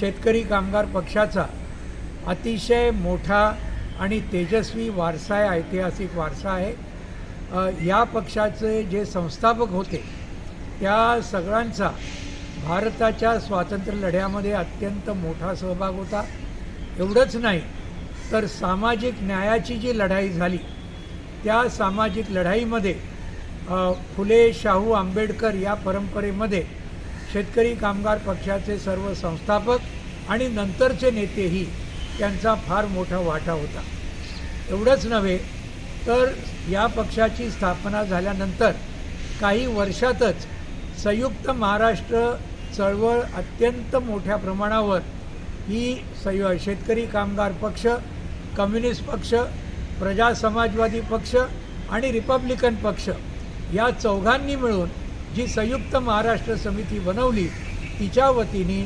शेतकरी कामगार पक्षाचा अतिशय मोठा आणि तेजस्वी वारसा आहे ऐतिहासिक वारसा आहे. या पक्षाचे जे संस्थापक होते त्या सगळ्यांचा भारताच्या स्वातंत्र्य लढ्यामध्ये अत्यंत मोठा सहभाग होता. एवढंच नाही तर सामाजिक न्यायाची जी लढाई झाली त्या सामाजिक लढाईमध्ये फुले शाहू आंबेडकर या परंपरेमध्ये शेतकरी कामगार पक्षाचे सर्व संस्थापक आणि नंतरचे नेतेही त्यांचा फार मोठा वाटा होता. एवढंच नव्हे तर या पक्षाची स्थापना झाल्यानंतर काही वर्षातच संयुक्त महाराष्ट्र चळवळ अत्यंत मोठ्या प्रमाणावर ही सय शेतकरी कामगार पक्ष कम्युनिस्ट पक्ष प्रजा समाजवादी पक्ष आणि रिपब्लिकन पक्ष या चौघांनी मिळून जी संयुक्त महाराष्ट्र समिती बनवली तिच्या वतीने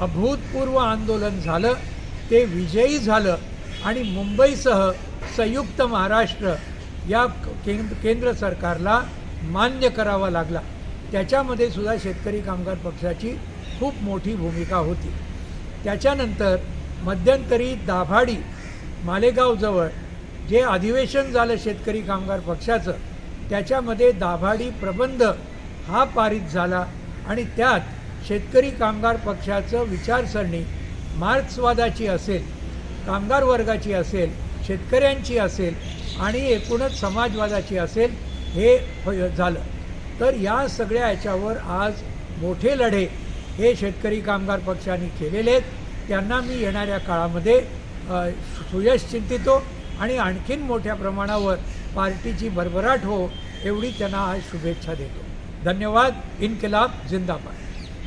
अभूतपूर्व आंदोलन झालं ते विजयी झालं आणि मुंबईसह संयुक्त महाराष्ट्र या केंद्र केंद्र सरकारला मान्य करावा लागला. त्याच्यामध्ये सुद्धा शेतकरी कामगार पक्षाची खूप मोठी भूमिका होती. त्याच्यानंतर मध्यंतरी दाभाडी मालेगावजवळ जे अधिवेशन झालं शेतकरी कामगार पक्षाचं त्याच्यामध्ये दाभाडी प्रबंध हा पारित झाला आणि त्यात शेतकरी कामगार पक्षाचं विचारसरणी मार्क्सवादाची असेल कामगार वर्गाची असेल शेतकऱ्यांची असेल आणि एकूणच समाजवादाची असेल हे हो झालं. तर या सगळ्या याच्यावर आज मोठे लढे हे शेतकरी कामगार पक्षाने केलेले आहेत. त्यांना मी येणाऱ्या काळामध्ये सुयश चिंतितो आणि आणखीन मोठ्या प्रमाणावर पार्टीची भरभराट हो एवढी त्यांना आज शुभेच्छा देतो. धन्यवाद इनकलाब जिंदाबाद.